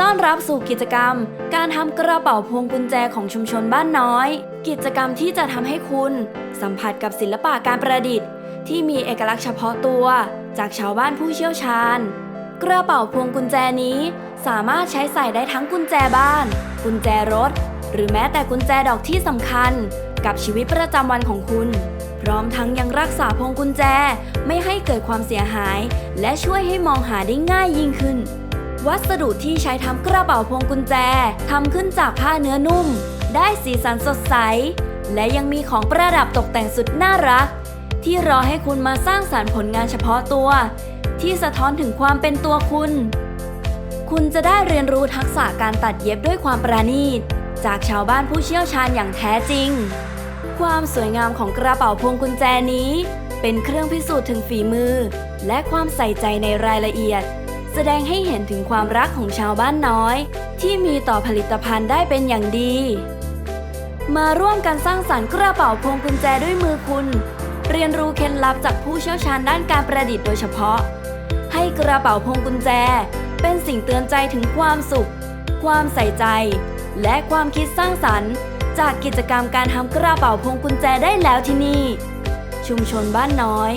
ต้อนรับสู่กิจกรรม การทำกระเป๋าพวงกุญแจของชุมชนบ้านน้อย กิจกรรมที่จะทำให้คุณ สัมผัสกับศิลปะการประดิษฐ์ ที่มีเอกลักษณ์เฉพาะตัว จากชาวบ้านผู้เชี่ยวชาญ กระเป๋าพวงกุญแจนี้ สามารถใช้ใส่ได้ทั้งกุญแจบ้าน กุญแจรถ หรือแม้แต่กุญแจดอกที่สำคัญ กับชีวิตประจำวันของคุณ พร้อมทั้งยังรักษาพวงกุญแจไม่ให้เกิดความเสียหาย และช่วยให้มองหาได้ง่ายยิ่งขึ้น วัสดุที่ใช้ทำกระเป๋าพวงกุญแจทำขึ้นจากผ้าเนื้อนุ่ม ได้สีสันสดใส และยังมีของประดับตกแต่งสุดน่ารัก ที่รอให้คุณมาสร้างสารรค์ผลงานเฉพาะตัว ที่สะท้อนถึงความเป็นตัวคุณ คุณจะได้เรียนรู้ทักษะการตัดเย็บด้วยความประณีต จากชาวบ้านผู้เชี่ยวชาญอย่างแท้จริง ความสวยงามของกระเป๋าพวงกุญแจนี้ เป็นเครื่องพิสูจน์ถึงฝีมือ และความใส่ใจในรายละเอียด แสดงให้เห็นถึงความรักของชาวบ้านน้อย ที่มีต่อผลิตภัณฑ์ได้เป็นอย่างดี มาร่วมกันสร้างสรรค์กระเป๋าพวงกุญแจด้วยมือคุณ เรียนรู้เคล็ดลับจากผู้เชี่ยวชาญด้านการประดิษฐ์โดยเฉพาะ ให้กระเป๋าพวงกุญแจ เป็นสิ่งเตือนใจถึงความสุข ความใส่ใจ และความคิดสร้างสรรค์ จากกิจกรรมการทำกระเป๋าพวงกุญแจได้แล้วที่นี่ ชุมชนบ้านน้อย